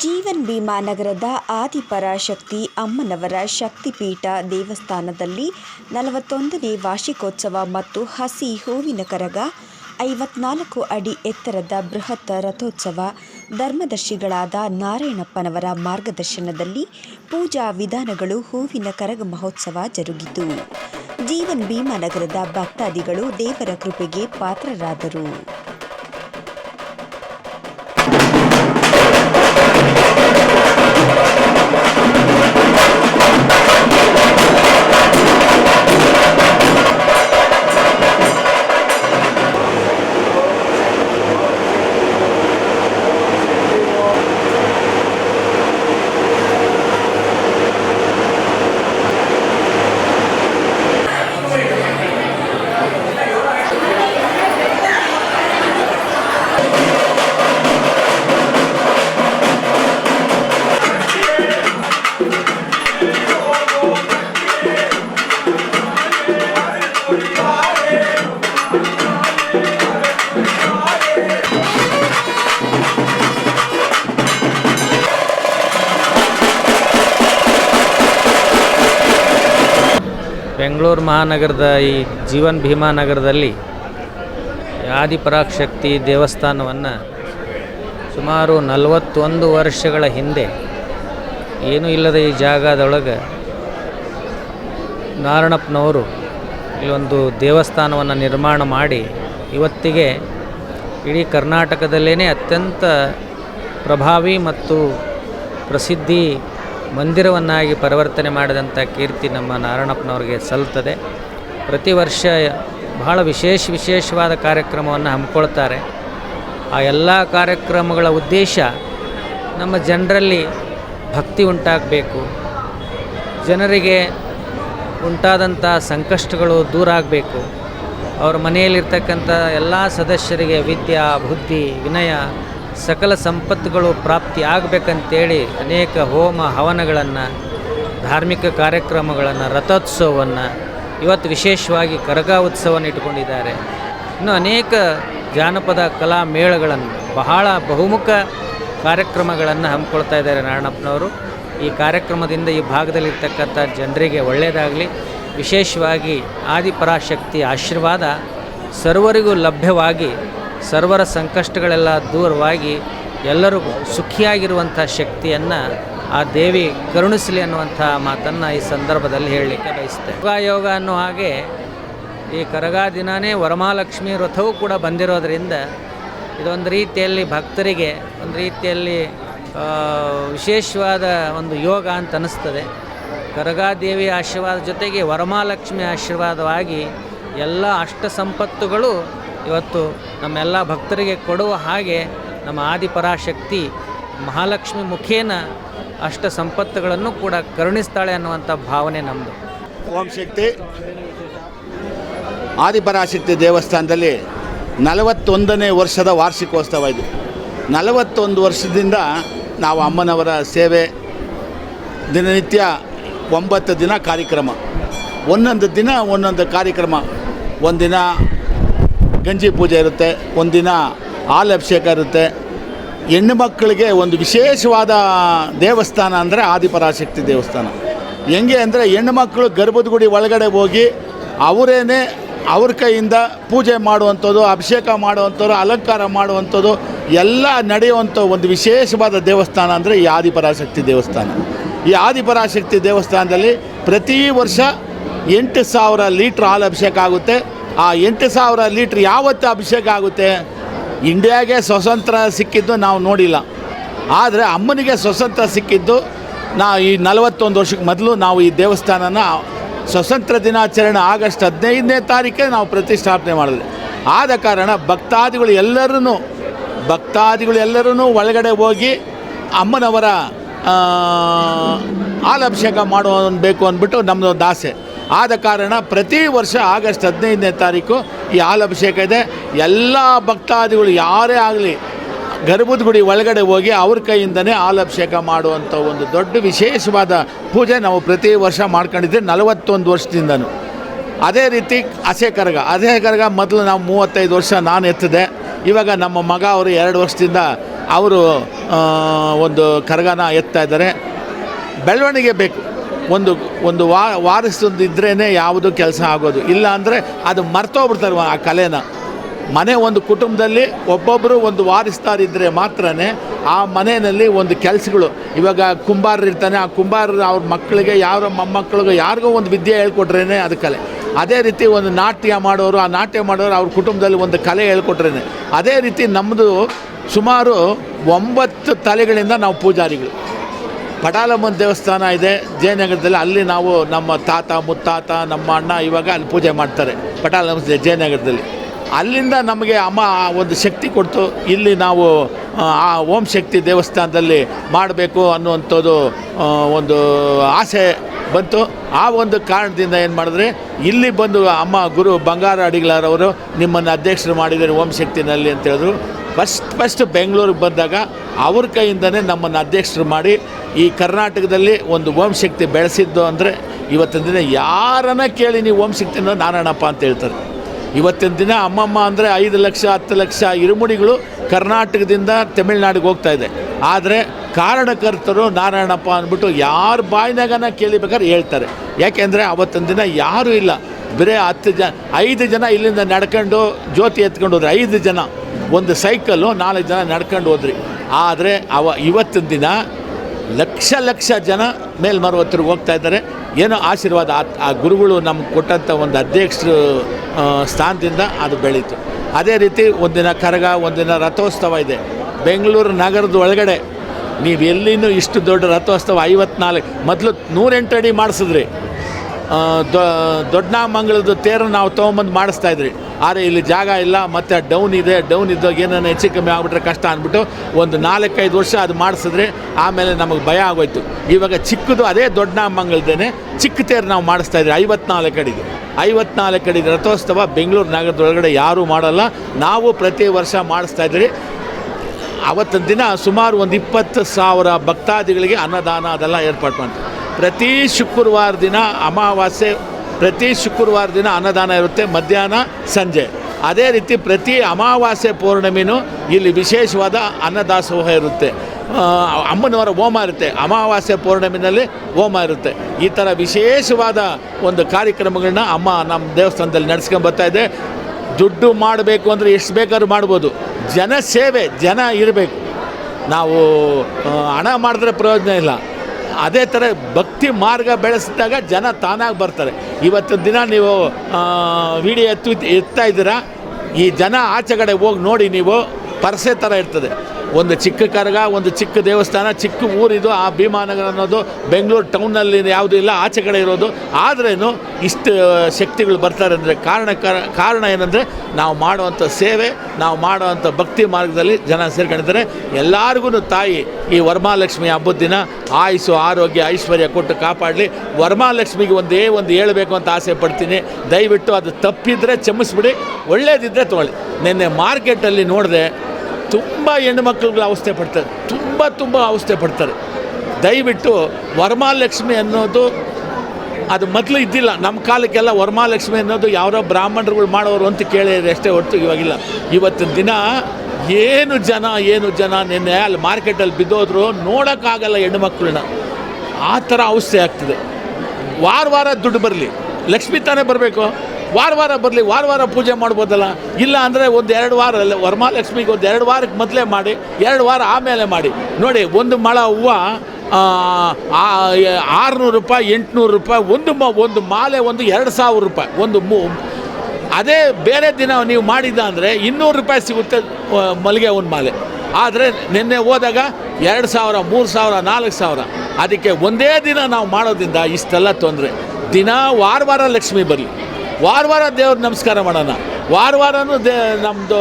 ಜೀವನ್ ಭೀಮಾ ನಗರದ ಆದಿಪರಾಶಕ್ತಿ ಅಮ್ಮನವರ ಶಕ್ತಿಪೀಠ ದೇವಸ್ಥಾನದಲ್ಲಿ ನಲವತ್ತೊಂದನೇ ವಾರ್ಷಿಕೋತ್ಸವ ಮತ್ತು ಹಸಿ ಹೂವಿನ ಕರಗ, ಐವತ್ನಾಲ್ಕು ಅಡಿ ಎತ್ತರದ ಬೃಹತ್ ರಥೋತ್ಸವ, ಧರ್ಮದರ್ಶಿಗಳಾದ ನಾರಾಯಣಪ್ಪನವರ ಮಾರ್ಗದರ್ಶನದಲ್ಲಿ ಪೂಜಾ ವಿಧಾನಗಳು ಹೂವಿನ ಕರಗ ಮಹೋತ್ಸವ ಜರುಗಿತು. ಜೀವನ್ ಭೀಮಾ ನಗರದ ಭಕ್ತಾದಿಗಳು ದೇವರ ಕೃಪೆಗೆ ಪಾತ್ರರಾದರು. ಬೆಂಗಳೂರು ಮಹಾನಗರದ ಈ ಜೀವನ್ ಭೀಮಾ ನಗರದಲ್ಲಿ ಆದಿಪರಾಶಕ್ತಿ ದೇವಸ್ಥಾನವನ್ನು ಸುಮಾರು ನಲವತ್ತೊಂದು ವರ್ಷಗಳ ಹಿಂದೆ, ಏನೂ ಇಲ್ಲದ ಈ ಜಾಗದೊಳಗೆ ನಾರಣಪ್ಪನವರು ಇಲ್ಲೊಂದು ದೇವಸ್ಥಾನವನ್ನು ನಿರ್ಮಾಣ ಮಾಡಿ, ಇವತ್ತಿಗೆ ಇಡೀ ಕರ್ನಾಟಕದಲ್ಲೇ ಅತ್ಯಂತ ಪ್ರಭಾವಿ ಮತ್ತು ಪ್ರಸಿದ್ಧಿ ಮಂದಿರವನ್ನಾಗಿ ಪರಿವರ್ತನೆ ಮಾಡಿದಂಥ ಕೀರ್ತಿ ನಮ್ಮ ನಾರಾಯಣಪ್ಪನವ್ರಿಗೆ ಸಲ್ತದೆ ಪ್ರತಿ ವರ್ಷ ಬಹಳ ವಿಶೇಷ ವಿಶೇಷವಾದ ಕಾರ್ಯಕ್ರಮವನ್ನು ಹಮ್ಮಿಕೊಳ್ತಾರೆ. ಆ ಎಲ್ಲ ಕಾರ್ಯಕ್ರಮಗಳ ಉದ್ದೇಶ ನಮ್ಮ ಜನರಲ್ಲಿ ಭಕ್ತಿ ಉಂಟಾಗಬೇಕು. ಜನರಿಗೆ ಉಂಟಾದಂಥ ಸಂಕಷ್ಟಗಳು ದೂರ ಆಗಬೇಕು. ಅವ್ರ ಮನೆಯಲ್ಲಿರ್ತಕ್ಕಂಥ ಎಲ್ಲ ಸದಸ್ಯರಿಗೆ ವಿದ್ಯಾ, ಬುದ್ಧಿ, ವಿನಯ ಸಕಲ ಸಂಪತ್ತುಗಳು ಪ್ರಾಪ್ತಿ ಆಗಬೇಕಂತೇಳಿ ಅನೇಕ ಹೋಮ ಹವನಗಳನ್ನು, ಧಾರ್ಮಿಕ ಕಾರ್ಯಕ್ರಮಗಳನ್ನು, ರಥೋತ್ಸವವನ್ನು ಇವತ್ತು ವಿಶೇಷವಾಗಿ ಕರಗ ಉತ್ಸವವನ್ನು ಇಟ್ಕೊಂಡಿದ್ದಾರೆ ಇನ್ನು ಅನೇಕ ಜಾನಪದ ಕಲಾ ಮೇಳಗಳನ್ನು, ಬಹಳ ಬಹುಮುಖ ಕಾರ್ಯಕ್ರಮಗಳನ್ನು ಹಮ್ಮಿಕೊಳ್ತಾ ಇದ್ದಾರೆ ನಾರಾಯಣಪ್ಪನವರು. ಈ ಕಾರ್ಯಕ್ರಮದಿಂದ ಈ ಭಾಗದಲ್ಲಿರ್ತಕ್ಕಂಥ ಜನರಿಗೆ ಒಳ್ಳೆಯದಾಗಲಿ. ವಿಶೇಷವಾಗಿ ಆದಿಪರಾಶಕ್ತಿ ಆಶೀರ್ವಾದ ಸರ್ವರಿಗೂ ಲಭ್ಯವಾಗಿ ಸರ್ವರ ಸಂಕಷ್ಟಗಳೆಲ್ಲ ದೂರವಾಗಿ ಎಲ್ಲರೂ ಸುಖಿಯಾಗಿರುವಂಥ ಶಕ್ತಿಯನ್ನು ಆ ದೇವಿ ಕರುಣಿಸಲಿ ಅನ್ನುವಂಥ ಮಾತನ್ನು ಈ ಸಂದರ್ಭದಲ್ಲಿ ಹೇಳಲಿಕ್ಕೆ ಬಯಸ್ತೇವೆ ಯೋಗ ಯೋಗ ಅನ್ನೋ ಹಾಗೆ ಈ ಕರಗ ದಿನವೇ ವರಮಹಾಲಕ್ಷ್ಮಿ ರಥವೂ ಕೂಡ ಬಂದಿರೋದರಿಂದ ಇದೊಂದು ರೀತಿಯಲ್ಲಿ ಭಕ್ತರಿಗೆ, ಒಂದು ರೀತಿಯಲ್ಲಿ ವಿಶೇಷವಾದ ಒಂದು ಯೋಗ ಅಂತ ಅನ್ನಿಸ್ತದೆ ಕರಗಾದೇವಿ ಆಶೀರ್ವಾದ ಜೊತೆಗೆ ವರಮಹಾಲಕ್ಷ್ಮಿ ಆಶೀರ್ವಾದವಾಗಿ ಎಲ್ಲ ಅಷ್ಟ ಸಂಪತ್ತುಗಳು ಇವತ್ತು ನಮ್ಮೆಲ್ಲ ಭಕ್ತರಿಗೆ ಕೊಡುವ ಹಾಗೆ ನಮ್ಮ ಆದಿಪರಾಶಕ್ತಿ ಮಹಾಲಕ್ಷ್ಮಿ ಮುಖೇನ ಅಷ್ಟ ಸಂಪತ್ತುಗಳನ್ನು ಕೂಡ ಕರುಣಿಸ್ತಾಳೆ ಅನ್ನುವಂಥ ಭಾವನೆ ನಮ್ಮದು ಓಂ ಶಕ್ತಿ. ಆದಿಪರಾಶಕ್ತಿ ದೇವಸ್ಥಾನದಲ್ಲಿ ನಲವತ್ತೊಂದನೇ ವರ್ಷದ ವಾರ್ಷಿಕೋತ್ಸವ ಇದು. ನಲವತ್ತೊಂದು ವರ್ಷದಿಂದ ನಾವು ಅಮ್ಮನವರ ಸೇವೆ, ದಿನನಿತ್ಯ ಒಂಬತ್ತು ದಿನ ಕಾರ್ಯಕ್ರಮ. ಒಂದೊಂದು ದಿನ, ಒಂದೊಂದು ಕಾರ್ಯಕ್ರಮ. ಒಂದಿನ ಗಂಜಿ ಪೂಜೆ ಇರುತ್ತೆ, ಒಂದಿನ ಹಾಲು ಅಭಿಷೇಕ ಇರುತ್ತೆ. ಹೆಣ್ಣು ಮಕ್ಕಳಿಗೆ ಒಂದು ವಿಶೇಷವಾದ ದೇವಸ್ಥಾನ ಅಂದರೆ ಆದಿಪರಾಶಕ್ತಿ ದೇವಸ್ಥಾನ. ಹೆಂಗೆ ಅಂದರೆ ಹೆಣ್ಣು ಮಕ್ಕಳು ಗರ್ಭದ ಗುಡಿ ಒಳಗಡೆ ಹೋಗಿ ಅವರೇನೆ ಅವ್ರ ಕೈಯಿಂದ ಪೂಜೆ ಮಾಡುವಂಥದ್ದು, ಅಭಿಷೇಕ ಮಾಡುವಂಥದ್ದು, ಅಲಂಕಾರ ಮಾಡುವಂಥದ್ದು, ಎಲ್ಲ ನಡೆಯುವಂಥ ಒಂದು ವಿಶೇಷವಾದ ದೇವಸ್ಥಾನ ಅಂದರೆ ಈ ಆದಿಪರಾಶಕ್ತಿ ದೇವಸ್ಥಾನ. ಈ ಆದಿಪರಾಶಕ್ತಿ ದೇವಸ್ಥಾನದಲ್ಲಿ ಪ್ರತಿ ವರ್ಷ ಎಂಟು ಸಾವಿರ ಲೀಟ್ರ್ ಹಾಲು ಅಭಿಷೇಕ ಆಗುತ್ತೆ. ಆ ಎಂಟು ಸಾವಿರ ಲೀಟ್ರ್ ಯಾವತ್ತು ಅಭಿಷೇಕ ಆಗುತ್ತೆ? ಇಂಡಿಯಾಗೆ ಸ್ವತಂತ್ರ ಸಿಕ್ಕಿದ್ದು ನಾವು ನೋಡಿಲ್ಲ. ಆದರೆ ಅಮ್ಮನಿಗೆ ಸ್ವತಂತ್ರ ಸಿಕ್ಕಿದ್ದು ನಾ ಈ ನಲವತ್ತೊಂದು ವರ್ಷಕ್ಕೆ ಮೊದಲು ನಾವು ಈ ದೇವಸ್ಥಾನನ ಸ್ವತಂತ್ರ ದಿನಾಚರಣೆ ಆಗಸ್ಟ್ ಹದಿನೈದನೇ ತಾರೀಕೇ ನಾವು ಪ್ರತಿಷ್ಠಾಪನೆ ಮಾಡಿದ್ವಿ. ಆದ ಕಾರಣ ಭಕ್ತಾದಿಗಳು ಎಲ್ಲರೂ ಭಕ್ತಾದಿಗಳು ಎಲ್ಲರೂ ಒಳಗಡೆ ಹೋಗಿ ಅಮ್ಮನವರ ಹಾಲಭಿಷೇಕ ಮಾಡೋ ಬೇಕು ಅಂದ್ಬಿಟ್ಟು ನಮ್ಮದೊಂದು ದಾಸೆ ಆದ ಕಾರಣ ಪ್ರತಿ ವರ್ಷ ಆಗಸ್ಟ್ ಹದಿನೈದನೇ ತಾರೀಕು ಈ ಹಾಲಭಿಷೇಕ ಇದೆ. ಎಲ್ಲ ಭಕ್ತಾದಿಗಳು ಯಾರೇ ಆಗಲಿ ಗರ್ಭದ ಗುಡಿ ಒಳಗಡೆ ಹೋಗಿ ಅವ್ರ ಕೈಯಿಂದನೇ ಹಾಲಭಿಷೇಕ ಮಾಡುವಂಥ ಒಂದು ದೊಡ್ಡ ವಿಶೇಷವಾದ ಪೂಜೆ ನಾವು ಪ್ರತಿ ವರ್ಷ ಮಾಡ್ಕೊಂಡಿದ್ದೀವಿ ನಲವತ್ತೊಂದು ವರ್ಷದಿಂದನೂ. ಅದೇ ರೀತಿ ಹಸೆ ಕರಗ. ಹಸೆ ಕರಗ ಮೊದಲು ನಾವು ಮೂವತ್ತೈದು ವರ್ಷ ನಾನು ಎತ್ತಿದೆ. ಇವಾಗ ನಮ್ಮ ಮಗ ಅವರು ಎರಡು ವರ್ಷದಿಂದ ಅವರು ಒಂದು ಕರಗನ ಎತ್ತಾ ಇದ್ದಾರೆ. ಬೆಳವಣಿಗೆ ಬೇಕು. ಒಂದು ಒಂದು ವಾ ವಾರಿಸೊಂದು ಇದ್ರೇ ಯಾವುದು ಕೆಲಸ ಆಗೋದು. ಇಲ್ಲ ಅಂದರೆ ಅದು ಮರ್ತೋಗ್ಬಿಡ್ತಾರೆ ಆ ಕಲೆನ. ಮನೆ ಒಂದು ಕುಟುಂಬದಲ್ಲಿ ಒಬ್ಬೊಬ್ಬರು ಒಂದು ವಾರಿಸ್ತಾರಿದ್ದರೆ ಮಾತ್ರ ಆ ಮನೆಯಲ್ಲಿ ಒಂದು ಕೆಲಸಗಳು. ಇವಾಗ ಕುಂಬಾರರು ಇರ್ತಾನೆ, ಆ ಕುಂಬಾರರು ಅವ್ರ ಮಕ್ಕಳಿಗೆ, ಯಾರ ಮೊಮ್ಮಕ್ಕಳಿಗೆ ಯಾರಿಗೋ ಒಂದು ವಿದ್ಯೆ ಹೇಳ್ಕೊಟ್ರೇ ಅದು ಕಲೆ. ಅದೇ ರೀತಿ ಒಂದು ನಾಟ್ಯ ಮಾಡೋರು, ಆ ನಾಟ್ಯ ಮಾಡೋರು ಅವ್ರ ಕುಟುಂಬದಲ್ಲಿ ಒಂದು ಕಲೆ ಹೇಳ್ಕೊಟ್ರೇ ಅದೇ ರೀತಿ ನಮ್ಮದು ಸುಮಾರು ಒಂಬತ್ತು ತಲೆಗಳಿಂದ ನಾವು ಪೂಜಾರಿಗಳು. ಪಟಾಲಮ್ಮನ ದೇವಸ್ಥಾನ ಇದೆ. ಜಯನಗರದಲ್ಲಿ ಅಲ್ಲಿ ನಾವು ನಮ್ಮ ತಾತ ಮುತ್ತಾತ ನಮ್ಮ ಅಣ್ಣ ಇವಾಗ ಅಲ್ಲಿ ಪೂಜೆ ಮಾಡ್ತಾರೆ. ಪಟಾಲಮ್ಮ ಜಯನಗರದಲ್ಲಿ. ಅಲ್ಲಿಂದ ನಮಗೆ ಅಮ್ಮ ಒಂದು ಶಕ್ತಿ ಕೊಡ್ತು. ಇಲ್ಲಿ ನಾವು ಆ, ಆ ಓಂ ಶಕ್ತಿ ದೇವಸ್ಥಾನದಲ್ಲಿ ಮಾಡಬೇಕು ಅನ್ನುವಂಥದ್ದು ಒಂದು ಆಸೆ ಬಂತು. ಆ ಒಂದು ಕಾರಣದಿಂದ ಏನು ಮಾಡಿದ್ರೆ ಇಲ್ಲಿ ಬಂದು ಅಮ್ಮ ಗುರು ಬಂಗಾರ ಅಡಿಗಳರವರು ನಿಮ್ಮನ್ನು ಅಧ್ಯಕ್ಷರು ಮಾಡಿದ್ದಾರೆ ಓಂ ಶಕ್ತಿನಲ್ಲಿ ಅಂತ ಹೇಳಿದ್ರು. ಫಸ್ಟ್ ಫಸ್ಟ್ ಬೆಂಗಳೂರಿಗೆ ಬಂದಾಗ ಅವ್ರ ಕೈಯಿಂದನೇ ನಮ್ಮನ್ನು ಅಧ್ಯಕ್ಷರು ಮಾಡಿ ಈ ಕರ್ನಾಟಕದಲ್ಲಿ ಒಂದು ಓಂ ಶಕ್ತಿ ಬೆಳೆಸಿದ್ದು ಅಂದರೆ ಇವತ್ತಿನ ದಿನ ಯಾರನ್ನ ಕೇಳಿ ನೀವು ಓಂ ಅಂದರೆ ನಾರಾಯಣಪ್ಪ ಅಂತ ಹೇಳ್ತಾರೆ. ಇವತ್ತಿನ ದಿನ ಅಮ್ಮಮ್ಮ ಅಂದರೆ ಐದು ಲಕ್ಷ, ಹತ್ತು ಲಕ್ಷ ಇರುಮುಡಿಗಳು ಕರ್ನಾಟಕದಿಂದ ತಮಿಳ್ನಾಡಿಗೆ ಹೋಗ್ತಾ ಇದೆ. ಆದರೆ ಕಾರಣಕರ್ತರು ನಾರಾಯಣಪ್ಪ ಅಂದ್ಬಿಟ್ಟು ಯಾರ ಬಾಯಿನಾಗನ ಕೇಳಿಬೇಕಾದ್ರೆ ಹೇಳ್ತಾರೆ. ಯಾಕೆಂದರೆ ಅವತ್ತಿನ ದಿನ ಯಾರೂ ಇಲ್ಲ. ಬರೀ ಹತ್ತು ಜನ ಐದು ಜನ ಇಲ್ಲಿಂದ ನಡ್ಕೊಂಡು ಜ್ಯೋತಿ ಎತ್ಕೊಂಡು ಹೋದ್ರೆ ಐದು ಜನ. ಒಂದು ಸೈಕಲ್ಲು ನಾಲ್ಕು ಜನ ನಡ್ಕೊಂಡು ಹೋದ್ರಿ. ಆದರೆ ಅವ ಇವತ್ತಿನ ದಿನ ಲಕ್ಷ ಲಕ್ಷ ಜನ ಮೇಲ್ಮರವತ್ತರಿಗೆ ಹೋಗ್ತಾ ಇದ್ದಾರೆ. ಏನೋ ಆಶೀರ್ವಾದ ಆ- ಗುರುಗಳು ನಮ್ಗೆ ಕೊಟ್ಟಂಥ ಒಂದು ಅಧ್ಯಕ್ಷರು ಸ್ಥಾನದಿಂದ ಅದು ಬೆಳೀತು. ಅದೇ ರೀತಿ ಒಂದಿನ ಕರಗ, ಒಂದಿನ ರಥೋತ್ಸವ ಇದೆ. ಬೆಂಗಳೂರು ನಗರದ ಒಳಗಡೆ ನೀವು ಎಲ್ಲಿನೂ ಇಷ್ಟು ದೊಡ್ಡ ರಥೋತ್ಸವ ಐವತ್ನಾಲ್ಕು, ಮೊದಲು ನೂರೆಂಟು ಅಡಿ ಮಾಡಿಸಿದ್ರಿ. ಆ, ದೊ ದೊಡ್ಡನಾಮಂಗಳದ ತೇರು ನಾವು ತೊಗೊಂಬಂದು ಮಾಡಿಸ್ತಾ ಇದ್ರಿ. ಆದರೆ ಇಲ್ಲಿ ಜಾಗ ಇಲ್ಲ ಮತ್ತು ಡೌನ್ ಇದೆ ಡೌನ್ ಇದ್ದಾಗ ಏನೇನು ಹೆಚ್ಚು ಕಮ್ಮಿ ಆಗಿಬಿಟ್ರೆ ಕಷ್ಟ ಅಂದ್ಬಿಟ್ಟು ಒಂದು ನಾಲ್ಕೈದು ವರ್ಷ ಅದು ಮಾಡಿಸಿದ್ರೆ ಆಮೇಲೆ ನಮಗೆ ಭಯ ಆಗೋಯ್ತು. ಇವಾಗ ಚಿಕ್ಕದು ಅದೇ ದೊಡ್ಡನಾಮಂಗಲ್ದೇನೆ ಚಿಕ್ಕ ತೇರು ನಾವು ಮಾಡಿಸ್ತಾ ಇದ್ರಿ. ಐವತ್ನಾಲ್ಕು ಅಡಿಗೆ. ಐವತ್ನಾಲ್ಕು ಅಡಿ ರಥೋತ್ಸವ ಬೆಂಗಳೂರು ನಗರದೊಳಗಡೆ ಯಾರೂ ಮಾಡಲ್ಲ. ನಾವು ಪ್ರತಿ ವರ್ಷ ಮಾಡಿಸ್ತಾ ಇದ್ರಿ. ಅವತ್ತಿನ ದಿನ ಸುಮಾರು ಒಂದು ಇಪ್ಪತ್ತು ಸಾವಿರ ಭಕ್ತಾದಿಗಳಿಗೆ ಅನ್ನದಾನ ಅದೆಲ್ಲ ಏರ್ಪಾಡು ಮಾಡ್ತಾರೆ. ಪ್ರತಿ ಶುಕ್ರವಾರ ದಿನ ಅಮಾವಾಸ್ಯೆ, ಪ್ರತಿ ಶುಕ್ರವಾರ ದಿನ ಅನ್ನದಾನ ಇರುತ್ತೆ ಮಧ್ಯಾಹ್ನ, ಸಂಜೆ. ಅದೇ ರೀತಿ ಪ್ರತಿ ಅಮಾವಾಸ್ಯೆ ಪೌರ್ಣಮಿನೂ ಇಲ್ಲಿ ವಿಶೇಷವಾದ ಅನ್ನದಾಸೋಹ ಇರುತ್ತೆ. ಅಮ್ಮನವರ ಹೋಮ ಇರುತ್ತೆ. ಅಮಾವಾಸ್ಯೆ ಪೌರ್ಣಮಿನಲ್ಲಿ ಹೋಮ ಇರುತ್ತೆ. ಈ ಥರ ವಿಶೇಷವಾದ ಒಂದು ಕಾರ್ಯಕ್ರಮಗಳನ್ನ ಅಮ್ಮ ನಮ್ಮ ದೇವಸ್ಥಾನದಲ್ಲಿ ನಡೆಸ್ಕೊಂಡು ಬರ್ತಾ ಇದೆ. ದುಡ್ಡು ಮಾಡಬೇಕು ಅಂದರೆ ಎಷ್ಟು ಬೇಕಾದ್ರೂ ಮಾಡ್ಬೋದು. ಜನ ಸೇವೆ, ಜನ ಇರಬೇಕು. ನಾವು ಹಣ ಮಾಡಿದ್ರೆ ಪ್ರಯೋಜನ ಇಲ್ಲ. ಅದೇ ಥರ ಭಕ್ತಿ ಮಾರ್ಗ ಬೆಳೆಸಿದಾಗ ಜನ ತಾನಾಗಿ ಬರ್ತಾರೆ. ಇವತ್ತಿನ ದಿನ ನೀವು ವಿಡಿಯೋ ಎತ್ತು, ಎತ್ತಾ ಇದ್ದೀರಾ? ಈ ಜನ ಆಚೆ ಕಡೆ ಹೋಗಿ ನೋಡಿ ನೀವು, ಪರಸೆ ಥರ ಇರ್ತದೆ. ಒಂದು ಚಿಕ್ಕ ಕರಗ, ಒಂದು ಚಿಕ್ಕ ದೇವಸ್ಥಾನ, ಚಿಕ್ಕ ಊರಿದು ಆ ಭೀಮಾನಗರ ಅನ್ನೋದು ಬೆಂಗಳೂರು ಟೌನ್ನಲ್ಲಿ ಯಾವುದೂ ಇಲ್ಲ, ಆಚೆ ಕಡೆ ಇರೋದು. ಆದ್ರೇನು ಇಷ್ಟು ಶಕ್ತಿಗಳು ಬರ್ತಾರೆ ಅಂದರೆ ಕಾರಣ, ಕಾರ- ಕಾರಣ ಏನಂದರೆ ನಾವು ಮಾಡುವಂಥ ಸೇವೆ, ನಾವು ಮಾಡುವಂಥ ಭಕ್ತಿ ಮಾರ್ಗದಲ್ಲಿ ಜನ ಸೇರ್ಕೊಂಡಿದ್ದಾರೆ. ಎಲ್ಲರಿಗೂ ತಾಯಿ, ಈ ವರಮಾಲಕ್ಷ್ಮಿ ಹಬ್ಬದ ದಿನ ಆಯುಸು ಆರೋಗ್ಯ, ಐಶ್ವರ್ಯ ಕೊಟ್ಟು ಕಾಪಾಡಲಿ. ವರಮಾಲಕ್ಷ್ಮಿಗೆ ಒಂದೇ ಒಂದು ಹೇಳಬೇಕು ಅಂತ ಆಸೆ ಪಡ್ತೀನಿ. ದಯವಿಟ್ಟು ಅದು ತಪ್ಪಿದ್ರೆ ಚಮಿಸ್ಬಿಡಿ ಒಳ್ಳೇದಿದ್ದರೆ ತೊಗೊಳ್ಳಿ. ನಿನ್ನೆ ಮಾರ್ಕೆಟಲ್ಲಿ ನೋಡಿದೆ ತುಂಬ ಹೆಣ್ಣುಮಕ್ಳುಗಳು ಅವಸ್ಥೆ ಪಡ್ತಾರೆ. ತುಂಬ ತುಂಬ ಅವಸ್ಥೆ ಪಡ್ತಾರೆ. ದಯವಿಟ್ಟು ವರಮಹಾಲಕ್ಷ್ಮಿ ಅನ್ನೋದು ಅದು ಮೊದಲು ಇದ್ದಿಲ್ಲ. ನಮ್ಮ ಕಾಲಕ್ಕೆಲ್ಲ ವರಮಹಾಲಕ್ಷ್ಮಿ ಅನ್ನೋದು ಯಾರೋ ಬ್ರಾಹ್ಮಣರುಗಳು ಮಾಡೋರು ಅಂತ ಕೇಳಿದ್ರೆ ಅಷ್ಟೇ ಹೊರತು ಇವಾಗಿಲ್ಲ. ಇವತ್ತಿನ ದಿನ ಏನು ಜನ ಏನು ಜನ ನಿನ್ನೆ ಅಲ್ಲಿ ಮಾರ್ಕೆಟಲ್ಲಿ ಬಿದ್ದೋದ್ರು ನೋಡೋಕ್ಕಾಗಲ್ಲ ಹೆಣ್ಣುಮಕ್ಳನ್ನ ಆ ಥರ ಅವಸ್ಥೆ ಆಗ್ತದೆ. ವಾರ ವಾರ ದುಡ್ಡು ಬರಲಿ. ಲಕ್ಷ್ಮಿ ತಾನೇ ಬರಬೇಕು? ವಾರ ವಾರ ಬರಲಿ, ವಾರ ವಾರ ಪೂಜೆ ಮಾಡ್ಬೋದಲ್ಲ? ಇಲ್ಲ ಅಂದರೆ ಒಂದು ಎರಡು ವಾರ ವರಮಹಾಲಕ್ಷ್ಮಿಗೆ ಒಂದು ಎರಡು ವಾರಕ್ಕೆ ಮೊದಲೇ ಮಾಡಿ, ಎರಡು ವಾರ ಆಮೇಲೆ ಮಾಡಿ. ನೋಡಿ, ಒಂದು ಮಳ ಹೂವು ಆರುನೂರು ರೂಪಾಯಿ, ಎಂಟುನೂರು ರೂಪಾಯಿ, ಒಂದು ಮ, ಒಂದು ಮಾಲೆ ಒಂದು ಎರಡು ಸಾವಿರ ರೂಪಾಯಿ, ಒಂದು ಮೂ, ಅದೇ ಬೇರೆ ದಿನ ನೀವು ಮಾಡಿದ್ದ ಅಂದರೆ ಇನ್ನೂರು ರೂಪಾಯಿ ಸಿಗುತ್ತೆ ಮಲ್ಲಿಗೆ ಒಂದು ಮಾಲೆ. ಆದರೆ ನಿನ್ನೆ ಹೋದಾಗ ಎರಡು ಸಾವಿರ, ಮೂರು ಸಾವಿರ, ನಾಲ್ಕು ಸಾವಿರ. ಅದಕ್ಕೆ ಒಂದೇ ದಿನ ನಾವು ಮಾಡೋದ್ರಿಂದ ಇಷ್ಟೆಲ್ಲ ತೊಂದರೆ. ದಿನ ವಾರ ವಾರ ಲಕ್ಷ್ಮಿ ಬರಲಿ. ವಾರ ವಾರ ದೇವ್ರ ನಮಸ್ಕಾರ ಮಾಡೋಣ. ವಾರ ವಾರನೂ ದೇ ನಮ್ಮದು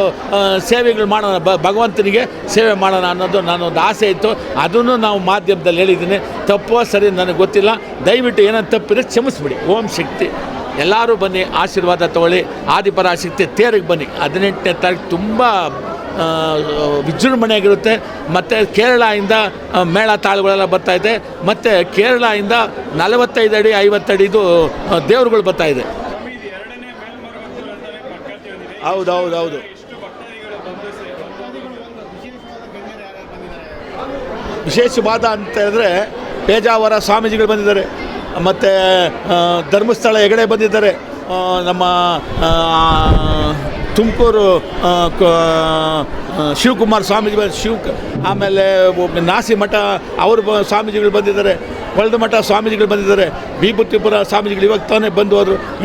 ಸೇವೆಗಳು ಮಾಡೋಣ. ಬ ಭಗವಂತನಿಗೆ ಸೇವೆ ಮಾಡೋಣ ಅನ್ನೋದು ನನ್ನೊಂದು ಆಸೆ ಇತ್ತು. ಅದನ್ನು ನಾವು ಮಾಧ್ಯಮದಲ್ಲಿ ಹೇಳಿದ್ದೀನಿ. ತಪ್ಪೋ ಸರಿ ನನಗೆ ಗೊತ್ತಿಲ್ಲ. ದಯವಿಟ್ಟು ಏನೋ ತಪ್ಪಿದ್ರೆ ಕ್ಷಮಿಸ್ಬಿಡಿ. ಓಂ ಶಕ್ತಿ. ಎಲ್ಲರೂ ಬನ್ನಿ, ಆಶೀರ್ವಾದ ತಗೊಳ್ಳಿ. ಆದಿಪರಾಶಕ್ತಿ ತೇರಿಗೆ ಬನ್ನಿ. ಹದಿನೆಂಟನೇ ತಾರೀಕು ತುಂಬ ವಿಜೃಂಭಣೆಯಾಗಿರುತ್ತೆ. ಮತ್ತು ಕೇರಳದಿಂದ ಮೇಳ ತಾಳುಗಳೆಲ್ಲ ಬರ್ತಾಯಿದೆ ಮತ್ತು ಕೇರಳದಿಂದ ನಲವತ್ತೈದು ಅಡಿ, ಐವತ್ತಡಿದು ದೇವ್ರುಗಳು ಬರ್ತಾಯಿದೆ ಹೌದು ಹೌದು ಹೌದು ವಿಶೇಷವಾದ ಅಂತ ಹೇಳಿದ್ರೆ ಪೇಜಾವರ ಸ್ವಾಮೀಜಿಗಳು ಬಂದಿದ್ದಾರೆ ಮತ್ತು ಧರ್ಮಸ್ಥಳ ಹೆಗಡೆ ಬಂದಿದ್ದಾರೆ ನಮ್ಮ ತುಮಕೂರು ಶಿವಕುಮಾರ್ ಸ್ವಾಮೀಜಿ ಶಿವ, ಆಮೇಲೆ ನಾಸಿ ಮಠ, ಅವರು ಸ್ವಾಮೀಜಿಗಳು ಬಂದಿದ್ದಾರೆ. ಕೊಳದ ಮಠ ಸ್ವಾಮೀಜಿಗಳು ಬಂದಿದ್ದಾರೆ. ವಿಭೂತಿಪುರ ಸ್ವಾಮೀಜಿಗಳು ಇವಾಗ ತಾನೇ ಬಂದು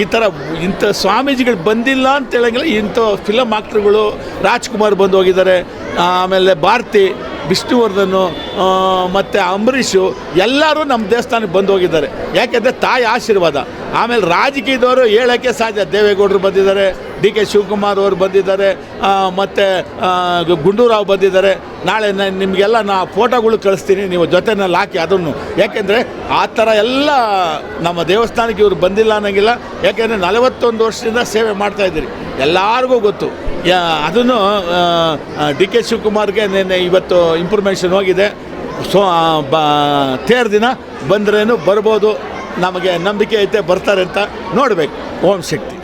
ಈ ಥರ ಇಂಥ ಸ್ವಾಮೀಜಿಗಳು ಬಂದಿಲ್ಲ ಅಂತ ಹೇಳಂಗಿಲ್ಲ. ಇಂಥ ಫಿಲಮ್ ಆಕ್ಟ್ರುಗಳು ರಾಜ್ಕುಮಾರ್ ಬಂದು ಹೋಗಿದ್ದಾರೆ. ಆಮೇಲೆ ಭಾರತಿ, ವಿಷ್ಣುವರ್ಧನು ಮತ್ತು ಅಂಬರೀಷು ಎಲ್ಲರೂ ನಮ್ಮ ದೇವಸ್ಥಾನಕ್ಕೆ ಬಂದು ಹೋಗಿದ್ದಾರೆ. ಯಾಕೆಂದರೆ ತಾಯಿ ಆಶೀರ್ವಾದ. ಆಮೇಲೆ ರಾಜಕೀಯದವರು ಹೇಳೋಕ್ಕೆ ಸಾಧ್ಯ. ದೇವೇಗೌಡರು ಬಂದಿದ್ದಾರೆ, ಡಿ ಕೆ ಶಿವಕುಮಾರ್ ಅವರು ಬಂದಿದ್ದಾರೆ ಮತ್ತು ಗುಂಡೂರಾವ್ ಬಂದಿದ್ದಾರೆ. ನಾಳೆ ನಾನು ನಿಮಗೆಲ್ಲ ನಾ ಫೋಟೋಗಳು ಕಳಿಸ್ತೀನಿ, ನೀವು ಜೊತೆನಲ್ಲಿ ಹಾಕಿ ಅದನ್ನು. ಯಾಕೆಂದರೆ ಆ ಥರ ಎಲ್ಲ ನಮ್ಮ ದೇವಸ್ಥಾನಕ್ಕೆ ಇವರು ಬಂದಿಲ್ಲ ಅನ್ನೋಂಗಿಲ್ಲ. ಯಾಕೆಂದರೆ ನಲವತ್ತೊಂದು ವರ್ಷದಿಂದ ಸೇವೆ ಮಾಡ್ತಾಯಿದ್ದೀರಿ ಎಲ್ಲರಿಗೂ ಗೊತ್ತು. ಅದನ್ನು ಡಿ ಕೆ ಶಿವಕುಮಾರ್ಗೆ ನಿನ್ನೆ ಇವತ್ತು ಇನ್ಫಾರ್ಮೇಷನ್ ಹೋಗಿದೆ. ಸೊ ಬ, ತೇರ್ ದಿನ ಬಂದ್ರೇನು ಬರ್ಬೋದು. ನಮಗೆ ನಂಬಿಕೆ ಐತೆ ಬರ್ತಾರೆ ಅಂತ ನೋಡಬೇಕು. ಓಂ ಶಕ್ತಿ.